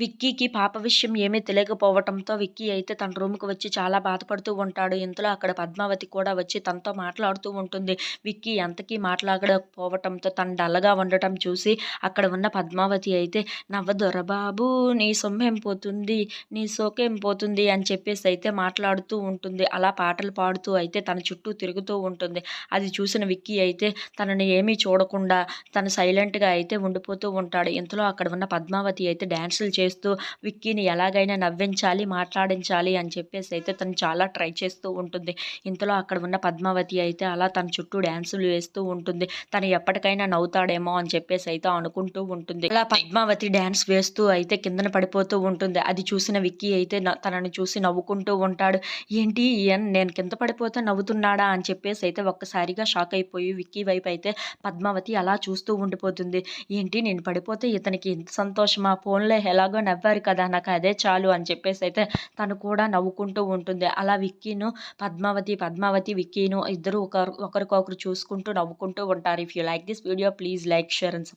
విక్కీకి పాప విషయం ఏమీ తెలియకపోవటంతో విక్కీ అయితే తన రూమ్కి వచ్చి చాలా బాధపడుతూ ఉంటాడు. ఇంతలో అక్కడ పద్మావతి కూడా వచ్చి తనతో మాట్లాడుతూ ఉంటుంది. విక్కీ ఎంతకీ మాట్లాడకపోవటంతో తను డల్లగా ఉండటం చూసి అక్కడ ఉన్న పద్మావతి అయితే నవ్వదొరబాబు నీ సొమ్మేం పోతుంది నీ సోకేం పోతుంది అని చెప్పేసి అయితే మాట్లాడుతూ ఉంటుంది. అలా పాటలు పాడుతూ అయితే తన చుట్టూ తిరుగుతూ ఉంటుంది. అది చూసిన విక్కీ అయితే తనని ఏమీ చూడకుండా తను సైలెంట్గా అయితే ఉండిపోతూ ఉంటాడు. ఇంతలో అక్కడ ఉన్న పద్మావతి అయితే డ్యాన్సులు చేస్తూ విక్కీని ఎలాగైనా నవ్వించాలి మాట్లాడించాలి అని చెప్పేసి అయితే తను చాలా ట్రై చేస్తూ ఉంటుంది. ఇంతలో అక్కడ ఉన్న పద్మావతి అయితే అలా తన చుట్టూ డ్యాన్సులు వేస్తూ ఉంటుంది. తను ఎప్పటికైనా నవ్వుతాడేమో అని చెప్పేసి అయితే అనుకుంటూ ఉంటుంది. అలా పద్మావతి డ్యాన్స్ వేస్తూ అయితే కిందన పడిపోతూ ఉంటుంది. అది చూసిన విక్కీ అయితే తనని చూసి నవ్వుకుంటూ ఉంటాడు. ఏంటి ఈయన నేను కింద పడిపోతే నవ్వుతున్నాడా? అని చెప్పేసి అయితే ఒక్కసారిగా షాక్ అయిపోయి విక్కీ వైపు అయితే పద్మావతి అలా చూస్తూ ఉండిపోతుంది. ఏంటి నేను పడిపోతే ఇతనికి ఇంత సంతోషమా? ఫోన్లో ఎలా ఎలాగో నవ్వారు కదా నాకు అదే చాలు అని చెప్పేసి అయితే తను కూడా నవ్వుకుంటూ ఉంటుంది. అలా విక్కీను పద్మావతి పద్మావతి విక్కీను ఇద్దరు ఒకరు ఒకరికొకరు చూసుకుంటూ నవ్వుకుంటూ ఉంటారు. If you like this video please like share and subscribe